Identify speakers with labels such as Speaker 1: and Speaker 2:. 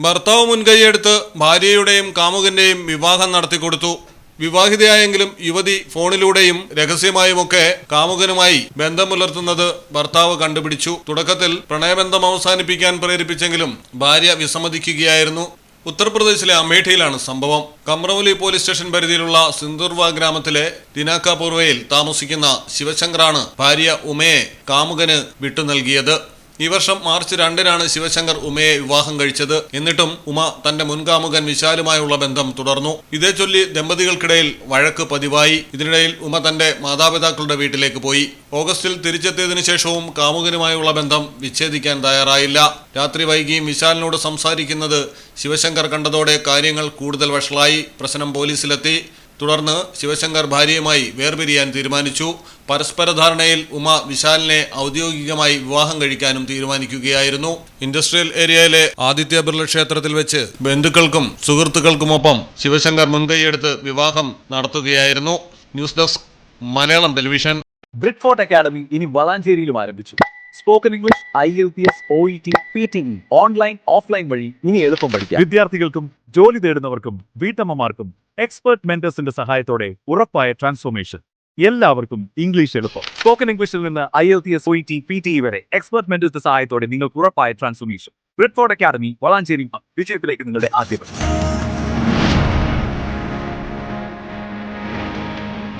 Speaker 1: ഭർത്താവ് മുൻകൈയെടുത്ത് ഭാര്യയുടെയും കാമുകന്റെയും വിവാഹം നടത്തിക്കൊടുത്തു വിവാഹിതയായെങ്കിലും യുവതി ഫോണിലൂടെയും രഹസ്യമായുമൊക്കെ കാമുകനുമായി ബന്ധം പുലർത്തുന്നത് ഭർത്താവ് കണ്ടുപിടിച്ചു. തുടക്കത്തിൽ പ്രണയബന്ധം അവസാനിപ്പിക്കാൻ പ്രേരിപ്പിച്ചെങ്കിലും ഭാര്യ വിസമ്മതിക്കുകയായിരുന്നു. ഉത്തർപ്രദേശിലെ അമേഠിയിലാണ് സംഭവം. കമ്രവലി പോലീസ് സ്റ്റേഷൻ പരിധിയിലുള്ള സിന്ദുർവ ഗ്രാമത്തിലെ ദിനാക്കാപൂർവയിൽ താമസിക്കുന്ന ശിവശങ്കറാണ് ഭാര്യ ഉമയെ കാമുകന് വിട്ടു നൽകിയത്. ഈ വർഷം മാർച്ച് രണ്ടിനാണ് ശിവശങ്കർ ഉമയെ വിവാഹം കഴിച്ചത്. എന്നിട്ടും ഉമ തന്റെ മുൻകാമുകൻ വിശാലുമായുള്ള ബന്ധം തുടർന്നു. ഇതേ ചൊല്ലി ദമ്പതികൾക്കിടയിൽ വഴക്ക് പതിവായി. ഇതിനിടയിൽ ഉമ തന്റെ മാതാപിതാക്കളുടെ വീട്ടിലേക്ക് പോയി. ഓഗസ്റ്റിൽ തിരിച്ചെത്തിയതിനു ശേഷവും കാമുകനുമായുള്ള ബന്ധം വിച്ഛേദിക്കാൻ തയ്യാറായില്ല. രാത്രി വൈകിയും വിശാലിനോട് സംസാരിക്കുന്നത് ശിവശങ്കർ കണ്ടതോടെ കാര്യങ്ങൾ കൂടുതൽ വഷളായി. പ്രശ്നം പോലീസിലെത്തി. തുടർന്ന് ശിവശങ്കർ ഭാര്യയുമായി വേർപിരിയാൻ തീരുമാനിച്ചു. പരസ്പര ധാരണയിൽ ഉമ വിശാലിനെ ഔദ്യോഗികമായി വിവാഹം കഴിക്കാനും തീരുമാനിക്കുകയായിരുന്നു. ഇൻഡസ്ട്രിയൽ ഏരിയയിലെ ആദിത്യ ബിർള ക്ഷേത്രത്തിൽ വെച്ച് ബന്ധുക്കൾക്കും സുഹൃത്തുക്കൾക്കുമൊപ്പം ശിവശങ്കർ മുൻകൈയെടുത്ത് വിവാഹം നടത്തുകയായിരുന്നു. News desk Malayalam television.
Speaker 2: Bridfort academy ഇനി വളാഞ്ചേരിയിലും ആരംഭിച്ചു. Spoken English I L P S O E T P T online offline വഴി ഇനി എളുപ്പം പഠിക്കാം.
Speaker 3: വിദ്യാർത്ഥികൾക്കും ജോലി തേടുന്നവർക്കും വീട്ടമ്മമാർക്കും എക്സ്പെർട്ട് മെന്റേഴ്സിന്റെ സഹായത്തോടെ ഉറപ്പായ ട്രാൻസ്ഫോർമേഷൻ എല്ലാവർക്കും ഇംഗ്ലീഷ് എളുപ്പം.
Speaker 2: സ്പോക്കൺ ഇംഗ്ലീഷിൽ നിന്ന് I L T S O T P T വരെ എക്സ്പെർട്ട് മെന്റേഴ്സിന്റെ സഹായത്തോടെ നിങ്ങൾക്ക് ഉറപ്പായ ട്രാൻസ്ഫോർമേഷൻ ബ്രിഡ്ഫോർട്ട് അക്കാദമി വളാഞ്ചേരി വിജയത്തിലേക്ക് നിങ്ങളുടെ ആദ്യം